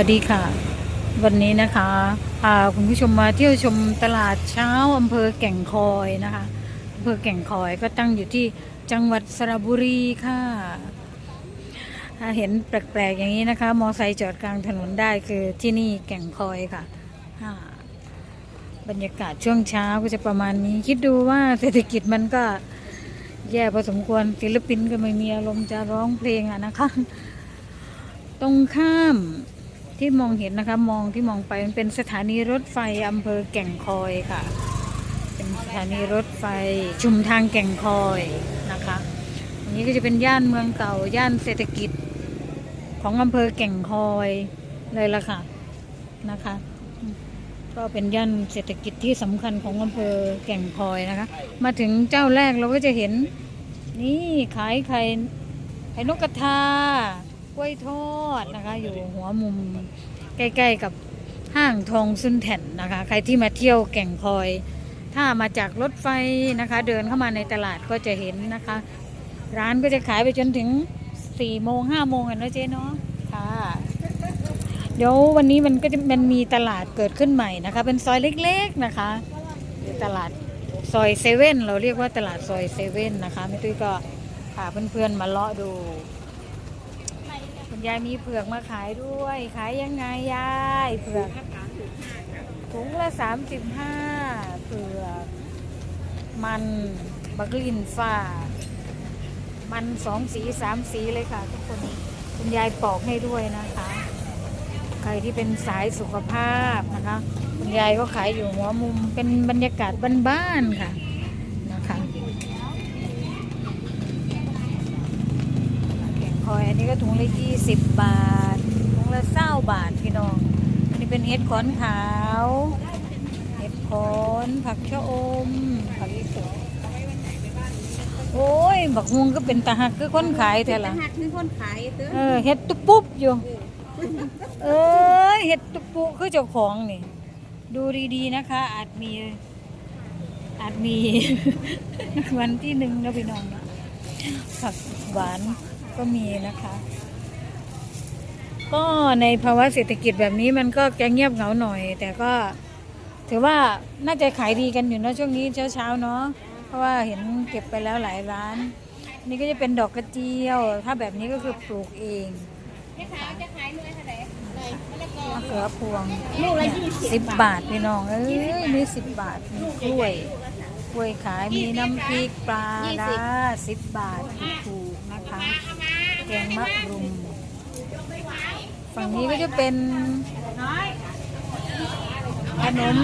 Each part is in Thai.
สวัสดีค่ะ วันนี้นะคะพาคุณผู้ชมมาเที่ยวชมตลาดเช้าอำเภอแก่งคอยนะคะอำเภอแก่งคอยก็ตั้งอยู่ที่จังหวัดสระบุรีค่ะถ้าเห็นแปลกๆอย่างนี้นะคะ มอไซค์จอดกลางถนนได้คือที่นี่แก่งคอยค่ะ บรรยากาศช่วงเช้าก็จะประมาณนี้ คิดดูว่าเศรษฐกิจมันก็แย่พอสมควรศิลปินก็ไม่มีอารมณ์จะร้องเพลงอะนะคะ ตรงข้าม ที่มองเห็นนะคะมองที่มองไปมันเป็นสถานีรถไฟอำเภอแก่งคอยค่ะ เป็นสถานีรถไฟชุมทางแก่งคอยนะคะอันนี้ก็จะเป็นย่านเมืองเก่าย่านเศรษฐกิจของอำเภอแก่งคอยเลยละค่ะนะคะ ก็เป็นย่านเศรษฐกิจที่สำคัญของอำเภอแก่งคอยนะคะ มาถึงเจ้าแรกเราก็จะเห็นนี่ขายไข่ไข่นกกระทา ล้วยทอดนะคะ อยู่หัวมุมใกล้ๆกับห้างทองซุนแถ่นนะคะ ใครที่มาเที่ยวแก่งคอย ถ้ามาจากรถไฟนะคะ เดินเข้ามาในตลาดก็จะเห็นนะคะ ร้านก็จะขายไปจนถึง4ี่โมงห้าโมงกันนะเจ๊เนาะค่ะ เดี๋ยววันนี้มันก็จะมันมีตลาดเกิดขึ้นใหม่นะคะ เป็นซอยเล็กๆนะคะตลาดซอยเซเว่นเราเรียกว่าตลาดซอยเซเว่นนะคะแม่ตุ้ยก็พาเพื่อนๆมาเลาะดู คุณยายมีเผือกมาขายด้วย ขายยังไงยายเผือกถุงละสามสิบห้าเผือก มันบักลินฟ้า มันสองสีสามสีเลยค่ะทุกคนคุณยายปอกให้ด้วยนะคะ ใครที่เป็นสายสุขภาพนะคะ คุณยายก็ขายอยู่หัวมุมเป็นบรรยากาศบ้านๆค่ะนะคะ อยอันนี้ก็ถุงละยี่สิบบาท ถุงละเศร้าบาทพี่น้อง อันนี้เป็นเห็ดขอนขาว เห็ดขอน ผักชะอม ผักอีสนโอ้ย บักฮวงก็เป็นตาหักคือคนขายแท้ละหักคือคนขายเต้อเออเห็ดตุบปุ๊บอยู่ เอ้ยเห็ดตุบปุ๊คือเจ้าของนี่ ดูดีๆนะคะ อาจมีอาจมีวันที่หนึ่งนะพี่น้องนะผักหวาน ก็มีนะคะ ก็ในภาวะเศรษฐกิจแบบนี้มันก็จะเงียบเหงาหน่อย แต่ก็ถือว่าน่าจะขายดีกันอยู่นะช่วงนี้เช้าๆเนาะเพราะว่าเห็นเก็บไปแล้วหลายร้าน นี่ก็จะเป็นดอกกระเจียว ถ้าแบบนี้ก็คือปลูกเองแม่ค้าจะขายเนื้อไหร่เลยมะละกอมะเขือพวงลูกละยี่สิบบาทพี่น้องเอ้ยนี่สิบบาทกล้วย กล้วยขายมีน้ำพริกปลาร้าสิบบาทถูกนะคะ แกงมะรุม ฝั่งนี้ก็จะเป็นขนม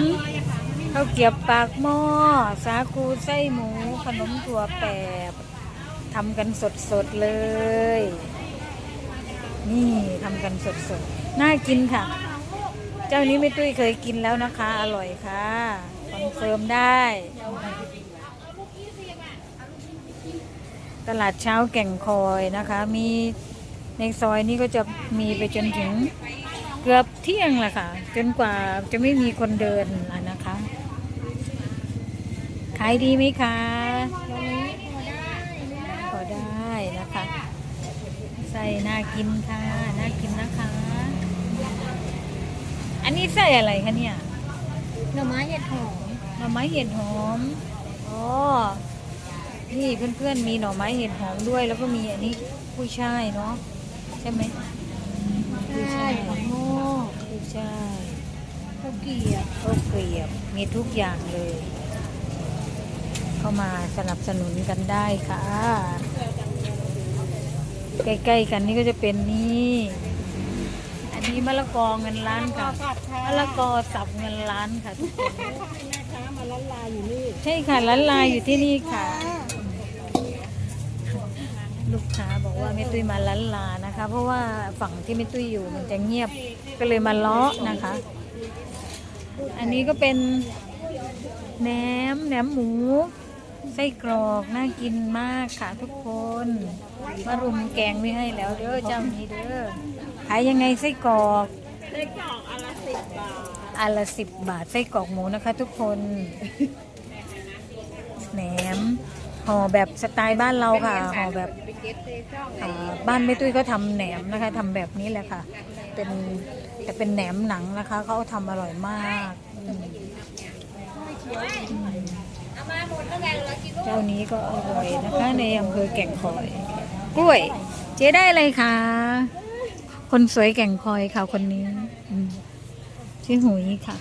ข้าวเกรียบปากหม้อ สาคูไส้หมู ขนมถั่วแปบทำกันสดๆเลย นี่ทำกันสดๆ น่ากินค่ะ เจ้านี้ไม่ตุ้ยเคยกินแล้วนะคะ อร่อยค่ะ อนเฟิร์มได้ ตลาดเช้าแก่งคอยนะคะ มีในซอยนี้ก็จะมีไปจนถึงเกือบเที่ยงแหละค่ะ จนกว่าจะไม่มีคนเดินนะคะ ขายดีไหมคะพอได้นะคะ ใส่น่ากินค่ะ น่ากินนะคะ อันนี้ใส่อะไรคะเนี่ยหน่อไม้เห็ดหอม น่อไม้เห็ดหอม อ๋อ นี่เพื่อนๆมีหน่อไม้เห็ดหอมด้วย แล้วก็มีอันนี้กุ้ยช่ายเนาะใช่ไหมกุ้ยช่ายผักโม่กุ้ยช่ายข้าวเกรียบข้าวเกลียบมีทุกอย่างเลย เข้ามาสนับสนุนกันได้ค่ะ ใกล้ๆกันนี่ก็จะเป็นนี่อันนี้มะละกอเงินล้านค่ะผัดค่ะมะละกอสับเงินล้านค่ะทุกคนแม่ค้ามา ล้านลาอยู่นี่ ใช่ค่ะร้านลายอยู่ที่นี่ค่ะ ลูกค้าบอกว่าแม่ตุ้ยมาล้านลานะคะ เพราะว่าฝั่งที่แม่ตุ้ยอยู่มันจะเงียบก็เลยมาเลาะนะคะ อันนี้ก็เป็นแหนมแหนมหมูไส้กรอกน่ากินมากค่ะทุกคนมารุมแกงไว้ให้แล้วเด้อเจ้านี้เด้อขายยังไงไส้กรอก เล็กจอกอันละสิบบาท อันละสิบบาทไส้กรอกหมูนะคะทุกคนแหนมห่อแบบสไตล์บ้านเราค่ะห่อแบบไปเก็ตเต้ช่องอ่าบ้านแม่ตุ้ยก็ทำแหนมนะคะทำแบบนี้แหละค่ะ เป็นจะเป็นแหนมหนังนะคะเขาทำอร่อยมากอืมอืมเจ้านี้ก็อร่อยนะคะในอำเภอแก่งคอย กล้วย เจ๊ได้อะไรคะคนสวยแก่งคอยค่ะคนนี้อืม ชื่อหุยค่ะ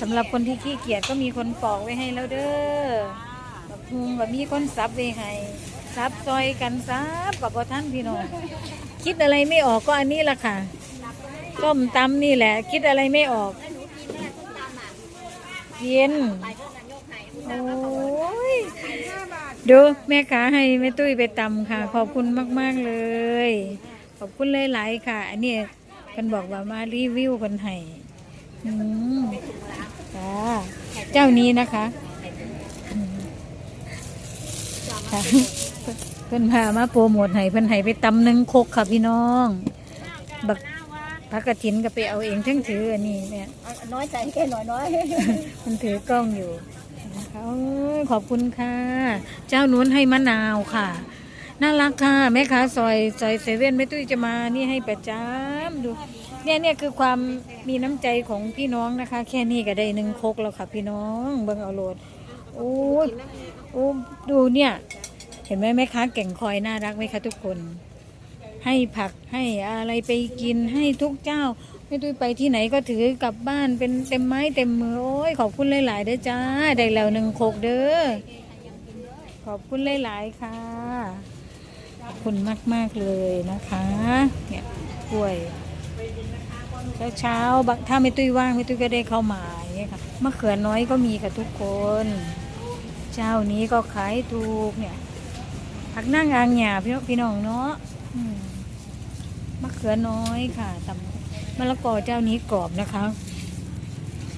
สำหรับคนที่ขี้เกียจก็มีคนปอกไว้ให้แล้วเด้อแบบฮุงแบบมีคนซับไว้ให้ซับซอยกันซับกับพ่ท่านพี่น้องคิดอะไรไม่ออกก็อันนี้ละค่ะต้มตำนี่แหละ คิดอะไรไม่ออกเย็นโอ้ยดูแม่ขาให้แม่ตุ้ยไปตำค่ะ ขอบคุณมาก ๆ เลย ขอบคุณหลาย ๆ ค่ะ อันนี้ กันบอกว่ามารีวิวกันให้อืมจ้าเจ้านี้นะคะอืมค่ะเพิ่นพามาโปรโมทให้เพิ่นให้ไปตำหนึ่งคกค่ะพี่น้องบักพักกระถินก็ไปเอาเองทั้งถืออันนี้เนี่ยน้อยใจแค่น้อยน้อยมันถือกล้องอยู่นะคะโอ้ยขอบคุณค่ะ เจ้านู้นให้มะนาวค่ะ น่ารักค่ะแม่ค้าซอยซอยเซเว่นแม่ตุ้ยจะมานี่ให้ประจำดู เนี่ยเนี่ยคือความมีน้ำใจของพี่น้องนะคะ แค่นี้ก็ได้หนึ่งคกแล้วค่ะ พี่น้องเบิ่งเอาโหลดโอ้ยโอ้ดูเนี่ย เห็นไหมแม่ค้าแก่งคอยน่ารักไหมคะทุกคน ให้ผักให้อะไรไปกินให้ทุกเจ้าไม่ตุ้ยไปที่ไหนก็ถือกลับบ้านเป็นเต็มไม้เต็มมือโอ้ยขอบคุณหลายๆเด้อจ้าได้แล้วหนึ่งโคกเด้อขอบคุณหลายๆค่ะ อบคุณมาก ๆ เลยนะคะ เนี่ยกล้วยเช้าๆบางถ้าไม่ตุ้ยว่างไม่ตุ้ยก็ได้เข้ามาเงี้ยค่ะมะเขือน้อยก็มีค่ะทุกคน เจ้านี้ก็ขายถูกเนี่ยผักนั่งอางหยาพี่น้องพี่น้องเนาะมมะเขือน้อยค่ะตำมะละกอเจ้านี้กรอบนะคะ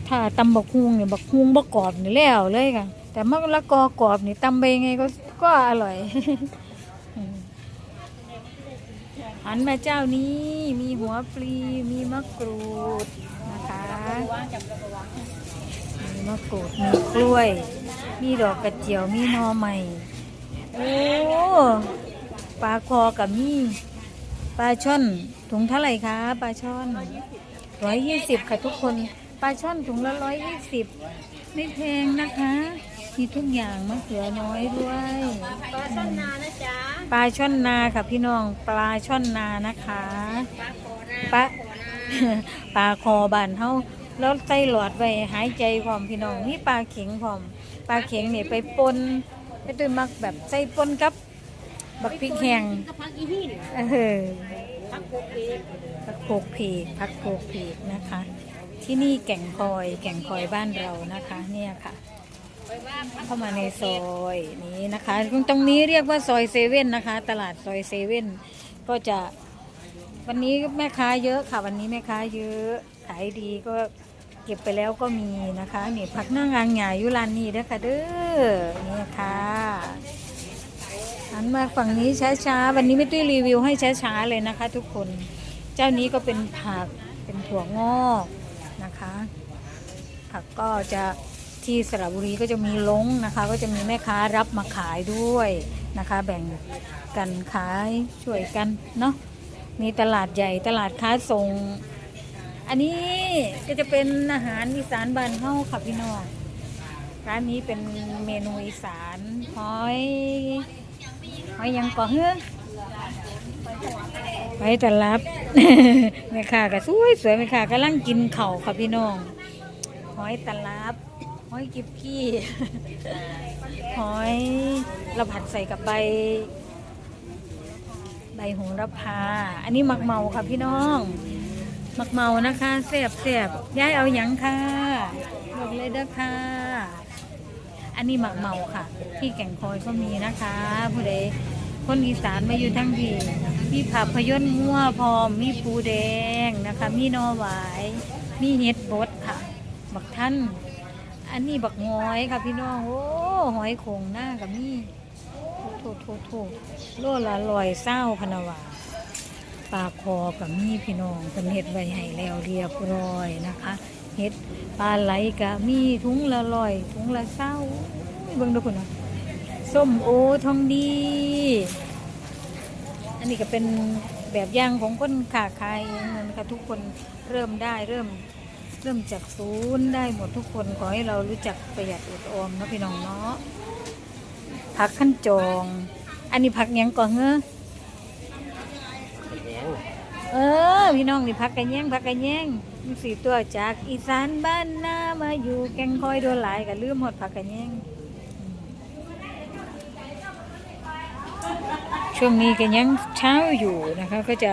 ถ้าตำบักฮุงเนี่ยบักฮุงบักกรอบนี่แล้วเลยค่ะ แต่มะละกอกรอบนี่ตำไปยังไงก็ก็อร่อย หันมาเจ้านี้มีหัวปลีมีมะกรูดนะคะมีมะกรูดมีกล้วย มีดอกกระเจียวมีนอใหม่โอ้ปลาคอกับมีปลาช่อนถุงเท่าไหร่คะปลาช่อนร้อยยี่สิบค่ะทุกคนปลาช่อนถุงละร้อยยี่สิบไม่แพงนะคะ มีทุกอย่างมะเขือน้อยด้วยปลาส้นนานะจ๊ะปลาช่อนนาค่ะพี่น้องปลาช่อนนานะคะปลาโคนาปลาปลาคอบานเฮาแล้วใส่หลอดไว้หายใจพร้อมพี่น้องนี่ปลาเข็งพร้อมปลาเข็งนี่ไปปนไปตุ้ยมักแบบใส่ปนกับบักพริกแห้งก็พักอีหินเออพักโคเกผักโขกผีกผักโขกผีกนะคะ ที่นี่แก่งคอยแก่งคอยบ้านเรานะคะ เนี่ยค่ะ เข้ามาในซอยนี้นะคะตรงนี้เรียกว่าซอยเซเว่นนะคะ ตลาดซอยเซเว่นก็จะวันนี้แม่ค้าเยอะค่ะ วันนี้แม่ค้าเยอะขายดีก็เก็บไปแล้วก็มีนะคะนี่ผักน้างอางใหยาอยู่ร้านนี้เดค่ะเด้อนี่ค่ะหันมาฝั่งนี้ช้าๆวันนี้ไม่ตุ้ยรีวิวให้ช้าๆเลยนะคะ ทุกคนเจ้านี้ก็เป็นผักเป็นถั่วงอกนะคะ ผักก็จะ ที่สระบุรีก็จะมีลงนะคะ ก็จะมีแม่ค้ารับมาขายด้วยนะคะ แบ่งกันขายช่วยกันเนาะมีตลาดใหญ่ตลาดค้าส่ง อันนี้ก็จะเป็นอาหารอีสานบ้านเฮาค่ะพี่น้องร้านนี้เป็นเมนูอีสานหอยหอยยังก่อเฮ้อไปตลับแม่ค้าก็สวยสวยแม่ค้ากำลังกินเข่าค่ะพี่น้องหอยตลับ หอยกิบกี้หอยเราผัดใส่กับใบ ใบโหระพา อันนี้หมักเมาค่ะพี่น้องหมักเมานะคะเสียบเสียบย้ายเอาหยังค่ะบอกเลยเด้อค่ะ อันนี้หมักเมาค่ะ ที่แก่งคอยก็มีนะคะ ผู้ใดคนอีสานมาอยู่ทั้งทีมีผักพยนต์งัวพร้อม มีปูแดงนะคะ มีนอหวาย มีเห็ดบดค่ะ บักท่าน อันนี้บักงอยค่ะพี่น้อง โอ้หอยโขงหน้ากับนี่โถโถโถโลละลอยเศร้าพนาวาปลาคอกับนี่พี่น้องเป็นเห็ดใบไห้แล้วเรียบร้อยนะคะเห็ดปลาไหลกับมีถุงละลอยถุงละเศร้าเบิ่งดูคุณนะส้มโอทองดี อันนี้ก็เป็นแบบอย่างของคนขาขายเองนะคะทุกคนเริ่มได้เริ่ม เริ่มจากศูนย์ได้หมดทุกคนขอให้เรารู้จักประหยัดอดออมเนาะพี่น้องเนาะผักขั้นจอง อันนี้ผักหยังก่อนเงอเออ พี่น้องนี่ผักกระแยงผักกระแยงมีสี่ตัวจากอีสานบ้านนามาอยู่แกงคอยโดนหลายกับลืมหมดผักกระแยงช่วงนี้ก็ยังเช้าอยู่นะคะก็จะ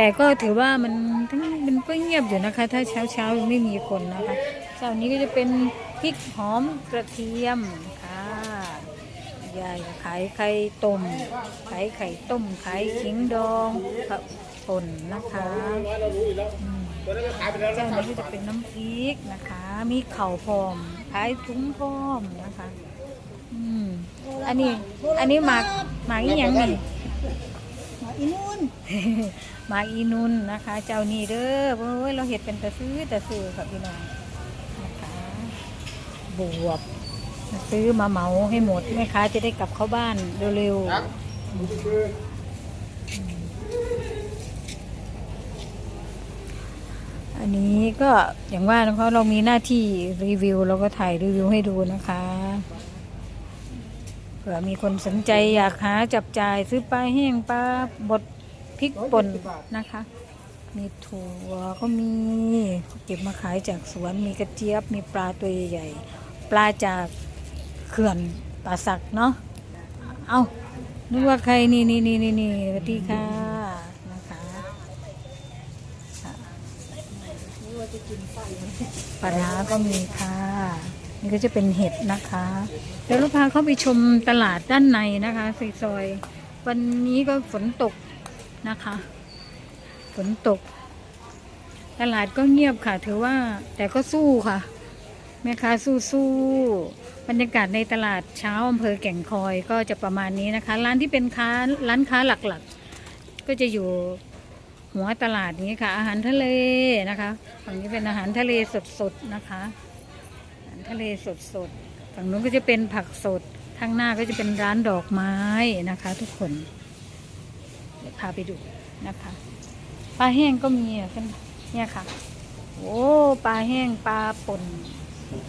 แต่ก็ถือว่ามันทั้งมันก็เงียบอยู่นะคะ ถ้าเช้าเช้าไม่มีคนนะคะเช้านี้ก็จะเป็นพริกหอมกระเทียมค่ะยายขายไข่ต้มขายไข่ต้มขายขิงดองผักป่นนะคะอืมเจ้านี้ก็จะเป็นน้ำพริกนะคะ มีเข่าพร้อมขายถุงพร้อมนะคะ อืมอันนี้ อันนี้หมากหมากอีหยังนี่หมออีนุ่น มากอีนุนนะคะ เจ้านี่เด้อโอ้ยเราเห็ดเป็นตะซื้อตะซื้อครับพี่น้องนะคะบวบซื้อมาเหมาให้หมดแม่ค้าจะได้กลับเข้าบ้านเร็วๆ อันนี้ก็อย่างว่านะคะเรามีหน้าที่รีวิวเราก็ถ่ายรีวิวให้ดูนะคะเผื่อมีคนสนใจอยากหาจับจ่ายซื้อปลาแห้งปลาบด พริกป่นนะคะ มีถั่วก็มีเก็บมาขายจากสวนมีกระเจี๊ยบมีปลาตัวใหญ่ปลาจากเขื่อนป่าสักเนาะเอานึกว่าใครนี่นี่นี่นี่นี่สวัสดีค่ะนะคะปลาร้าก็มีค่ะ นี่ก็จะเป็นเห็ดนะคะเดี๋ยวเราพาเข้าไปชมตลาดด้านในนะคะซอยวันนี้ก็ฝนตก นะคะฝนตก ตลาดก็เงียบค่ะ ถือว่าแต่ก็สู้ค่ะ แม่ค้าสู้สู้บรรยากาศในตลาดเช้าอำเภอแก่งคอยก็จะประมาณนี้นะคะ ร้านที่เป็นค้าร้านค้าหลักๆ ก็จะอยู่หัวตลาดนี้ค่ะ อาหารทะเลนะคะฝั่งนี้เป็นอาหารทะเลสดๆนะคะ อาหารทะเลสดๆฝั่งนู้นก็จะเป็นผักสดข้างหน้าก็จะเป็นร้านดอกไม้นะคะ ทุกคน พาไปดูนะคะปลาแห้งก็มีอะเนี่ยค่ะ โอ้ปลาแห้งปลาป่น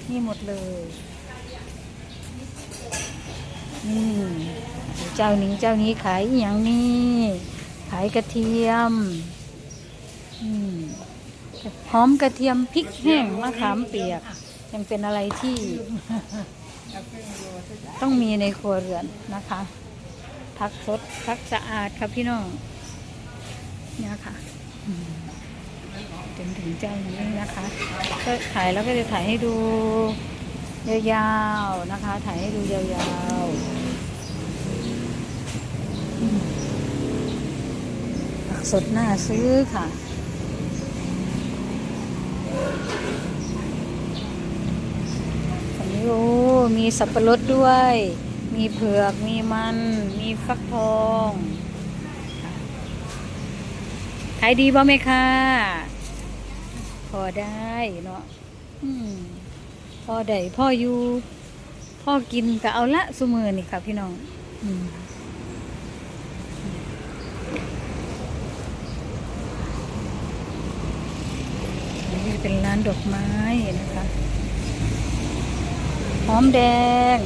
นี่หมดเลยนี่เจ้านี้เจ้านี้ขายอย่างนี้ขายกระเทียมอืมหอมกระเทียมพริกแห้งมะขามเปียก ยังเป็นอะไรที่ ต้องมีในครัวเรือนนะคะ ผักสดผักสะอาดครับพี่น้องเนี่ยค่ะจนถึงเจ้านี้นะคะก็ถ่ายแล้วก็จะถ่ายให้ดูยาวๆนะคะ ถ่ายให้ดูยาวๆผักสดน่าซื้อค่ะอันนี้โอ้มีสับปะรดด้วย มีเผือก มีมัน มีฟักทองขายดีบ่ไหมคะพอได้เนาะพอได้พ่ออยู่พ่อกินก็เอาละสุมือนี่ค่ะพี่น้องอันนี้เป็นร้านดอกไม้นะคะ หอมแดง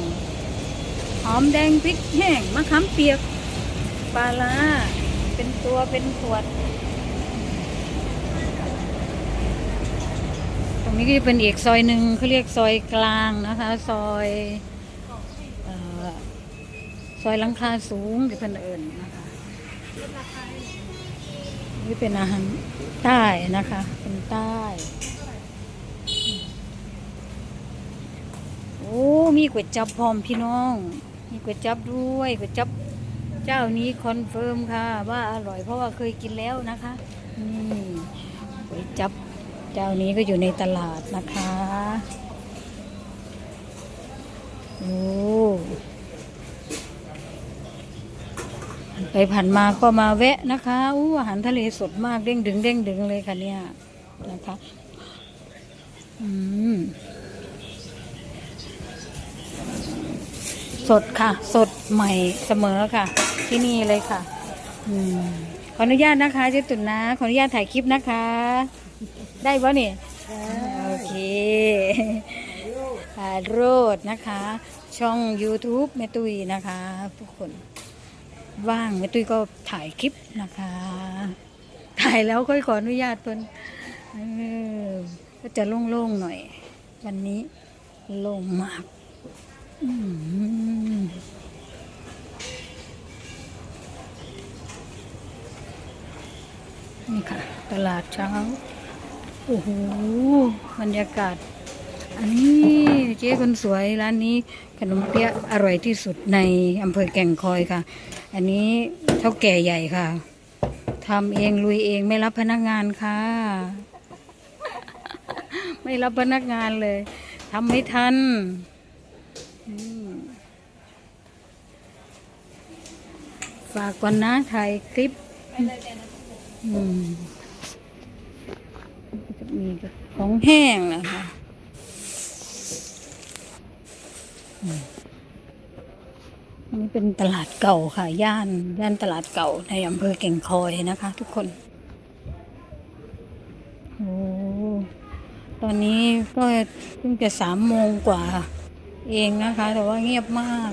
หอมแดงพริกแห้งมะขามเปียกปลาล่าเป็นตัวเป็นขวด ตรงนี้ก็จะเป็นอีกซอยหนึ่งเขาเรียกซอยกลางนะคะ ซอยออซอยลังคาสูงที่เพิ่นเอิญนะคะนี่เป็นอาหารใต้นะคะ เป็นใต้โอ้ มีก๋วยจับพร้อมพี่น้อง มีก๋วยจับด้วยก๋วยจับเจ้านี้คอนเฟิร์มค่ะ ว่าอร่อยเพราะว่าเคยกินแล้วนะคะนี่ก๋วยจับเจ้านี้ก็อยู่ในตลาดนะคะโอ้ไปผ่านมาก็มาแวะนะคะอู้อาหารทะเลสดมากเด้งดึงเด้งดึงเลยค่ะเนี่ยนะคะ อืม สดค่ะ สดใหม่เสมอค่ะ ที่นี่เลยค่ะอืมขออนุญาตนะคะเจ๊ตุ่นนะขออนุญาตถ่ายคลิปนะคะ ได้ปะเนี่ยโอเคอาโรดนะคะ ช่อง YouTube แม่ตุ้ยนะคะทุกคนว่างแม่ตุ้ยก็ถ่ายคลิปนะคะ ถ่ายแล้วค่อยขออนุญาตเพิ่นก็จะโล่งๆหน่อย วันนี้โล่งมาก นี่ค่ะ ตลาดเช้า โอ้โห บรรยากาศ อันนี้เจ๊คนสวยร้านนี้ขนมเปี๊ยะอร่อยที่สุดในอำเภอแก่งคอยค่ะ อันนี้เท่าแก่ใหญ่ค่ะทำเองลุยเองไม่รับพนักงานค่ะ ไม่รับพนักงานเลยทำไม่ทันอืม ฝากก่อนนะถ่ายคลิปอืมจะมีของแห้งนะคะอืมอันนี้เป็นตลาดเก่าค่ะ ย่าน ย่านตลาดเก่าในอำเภอแก่งคอยนะคะ ทุกคนโอ้ตอนนี้ก็เพิ่งจะสามโมงกว่า เองนะคะ แต่ว่าเงียบมาก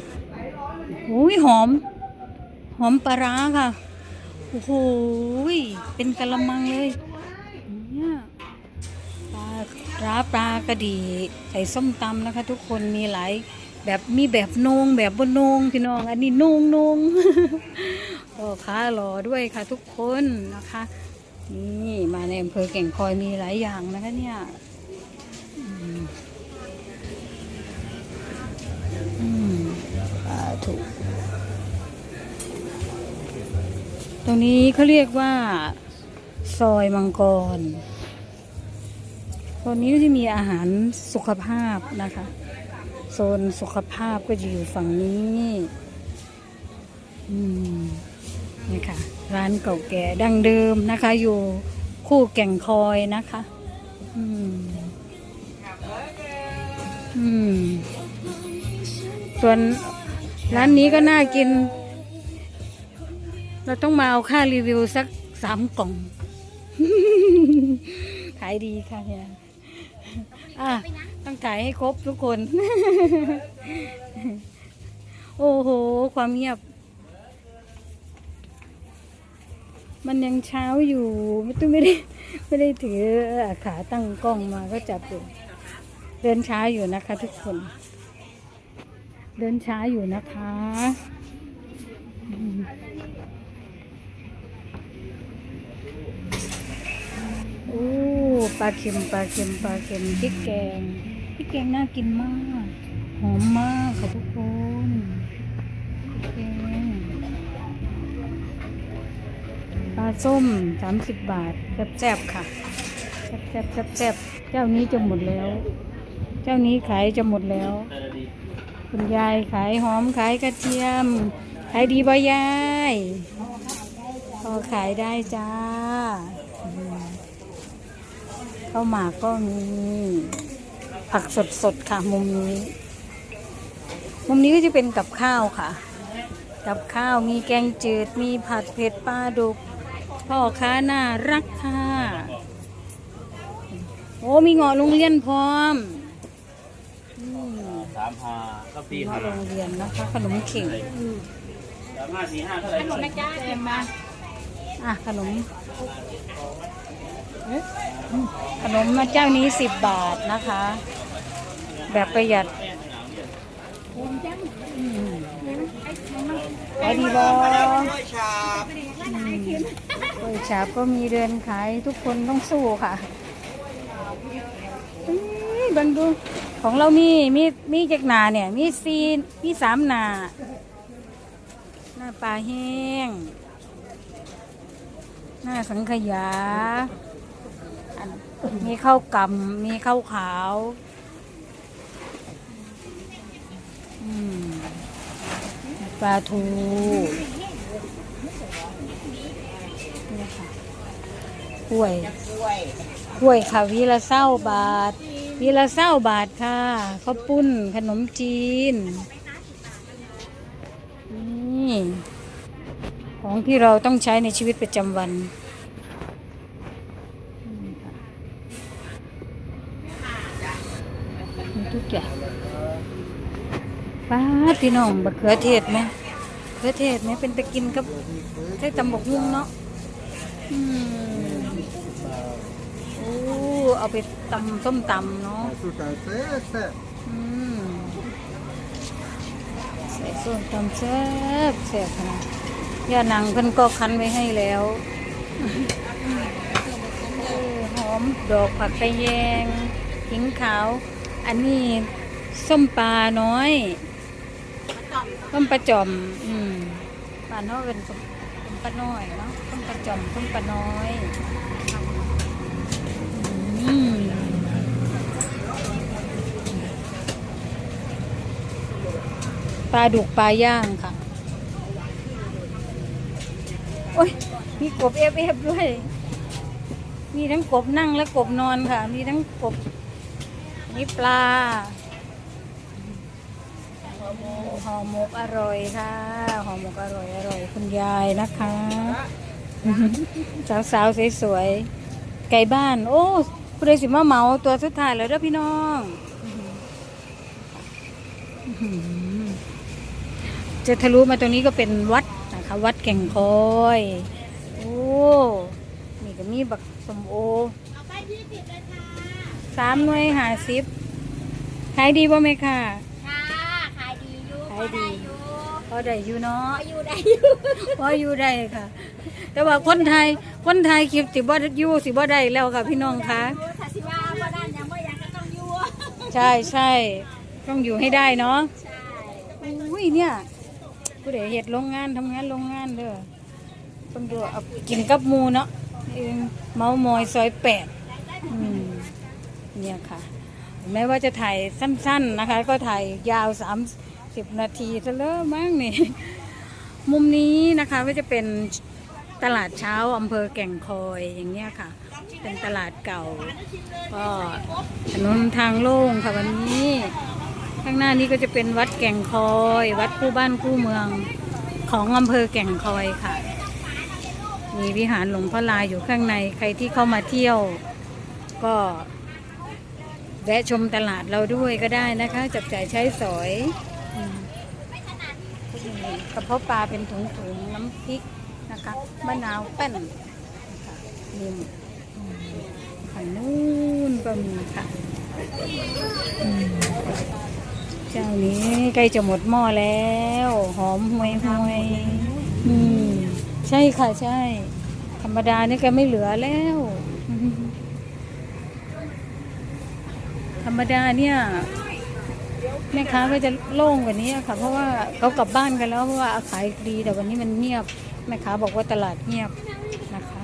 อุ้ยหอม อมปลาร้าค่ะ โอ้โหเป็นกะละมังเลยเนี่ยปลาร้าปลากระดีใส่ส้มตำนะคะ ทุกคนมีหลายแบบมีแบบนงแบบบนนงพี่น้อง อันนี้นงนงก็ค้ารอด้วยค่ะ ทุกคนนะคะนี่มาในอำเภอแก่งคอยมีหลายอย่างนะคะเนี่ยอืมอืมสาธุ ตรงนี้เขาเรียกว่า ซอยมังกร ตอนนี้ก็จะมีอาหารสุขภาพนะคะ โซนสุขภาพก็จะอยู่ฝั่งนี้อืมนี่ค่ะ ร้านเก่าแก่ดั้งเดิมนะคะ อยู่คู่แก่งคอยนะคะ อืมอืมส่วนร้านนี้ก็น่ากิน เราต้องมาเอาค่ารีวิวสักสามกล่อง ขายดีค่ะเนี่ยอะต้องถ่ายให้ครบทุกคน โอ้โห ความเงียบ มันยังเช้าอยู่ ไม่ต้องไม่ได้ไม่ได้ถือขาตั้งกล้องมาก็จับอยู่เดินช้าอยู่นะคะทุกคน เดินช้าอยู่นะคะอืมโอ้ ปลาเค็มปลาเค็มปลาเค็มพริกแกงพริกแกงน่ากินมาก หอมมากค่ะทุกคนพริกแกงปลาส้มสามสิบบาทแซ่บๆค่ะแซ่บๆแซ่บๆเจ้านี้จะหมดแล้ว เจ้านี้ขายจะหมดแล้วคุณยายขายหอมขายกระเทียม ขายดีบ่ยาย พอขายได้จ้า ข้าวหมากก็มีผักสดๆค่ะ มุมนี้ มุมนี้ก็จะเป็นกับข้าวค่ะ กับข้าวมีแกงจืด มีผัดเผ็ดปลาดุก พ่อค้าน่ารักค่ะ โอ้มีเงาะโรงเรียนพร้อมอืมสามห้าก็ปีเงาะห้าโรงเรียนนะคะขนมเข่งสามห้าสี่ห้าเท่าไหร่ขนมนะจ๊ะเต็มมา อะขนมขนมมาเจ้านี้สิบบาทนะคะ แบบประหยัดอืมขายดีบอชาบโดยฉาบก็มีเดินขายทุกคนต้องสู้ค่ะบังดูของเรามีมีมีจากนาเนี่ย มีซีมีสามนา หน้าปลาแห้ง หน้าสังขยา มีข้าวกำมีข้าวขาวปลาทูนี่ค่ะกล้วยกล้วยค่ะวีละเศร้าบาทวีละเศร้าบาทค่ะข้าวปุ้นขนมจีนนี่ ของที่เราต้องใช้ในชีวิตประจำวันทุกอย่างป้าพี่น้องบะเขือเทศไหมเขือเทศไหมเป็นตะกินกับใช้ตำบกหุ่งเนาะอืมโอ้เอาไปตำส้มตำเนาะสุดท้ายเซ่เซ่อืมใส่ส้มตำแซ่บแซ่บขนาด ย่านังเพิ่นก็คั้นไว้ให้แล้วหอมดอกผักกระแยงขิงขาว อันนี้ส้มปลาน้อยส้มปลาจอมอืมปลาน้อยเป็นส้มส้มปลาน้อยเนาะส้มปลาจอมส้มปลาน้อยอืมปลาดุกปลาย่างค่ะ โอ้ย มีกบเอฟเอฟด้วย มีทั้งกบนั่งและกบนอนค่ะ มีทั้งกบมีปลาห่อหมกอร่อยค่ะห่อหมกอร่อยอร่อยคุณยายนะคะ สาวๆสวยๆไก่บ้าน โอ้ผู้ใดสิมาเหมาตัวสุดท้ายเลยเด้อพี่น้องจะทะลุมาตรงนี้ก็เป็นวัดนะคะ วัดแก่งคอย นี่ก็มีบักสมโอสามหน่วยหาสิบขายดีป่ะไหมค่ะ ค่ะขายดีอยู่ขายดีพอได้อยู่เนาะพออยู่ได้อยู่พออยู่ได้ค่ะ แต่ว่าคนไทยคนไทยคลิปสิบ่อยู่สิบ่ได้แล้วค่ะพี่น้องคะถ้าสิว่าว่าด้านยังไม่ยังก็ต้องอยู่ใช่ใช่ต้องอยู่ให้ได้เนาะใช่อุ้ยเนี่ยผู้ใดเฮ็ดโรงงานทำงานโรงงานเด้อ เพิ่นดูเอากินกับหมูเนาะเองเมามอยซอยแปดอืมเนี่ยค่ะแม้ว่าจะถ่ายสั้น ๆนะคะ ก็ถ่ายยาวสามสิบนาทีซะเลยมั้งนี่ มุมนี้นะคะก็จะเป็นตลาดเช้าอำเภอแก่งคอยอย่างเงี้ยค่ะ เป็นตลาดเก่า ก็ถนนทางโล่งค่ะวันนี้ ข้างหน้านี้ก็จะเป็นวัดแก่งคอย วัดคู่บ้านคู่เมืองของอำเภอแก่งคอยค่ะ มีวิหารหลวงพ่อลายอยู่ข้างในใครที่เข้ามาเที่ยว ก็แวะชมตลาดเราด้วยก็ได้นะคะ จับจ่ายใช้สอยกระเพาะปลาเป็นถุงๆน้ำพริกนะคะมะนาวแป้นนะคะนี่ขันนู้นก็มีค่ะเจ้านี้ใกล้จะหมดหม้อแล้ว หอมหวยหวยใช่ค่ะ ใช่ รรมดานี่แกไม่เหลือแล้ว ธรรมดาเนี่ยแม่ค้าก็จะโล่งกว่านี้ค่ะ เพราะว่าเขากลับบ้านกันแล้วเพราะว่าขายดีแต่วันนี้มันเงียบ แม่ค้าบอกว่าตลาดเงียบนะคะ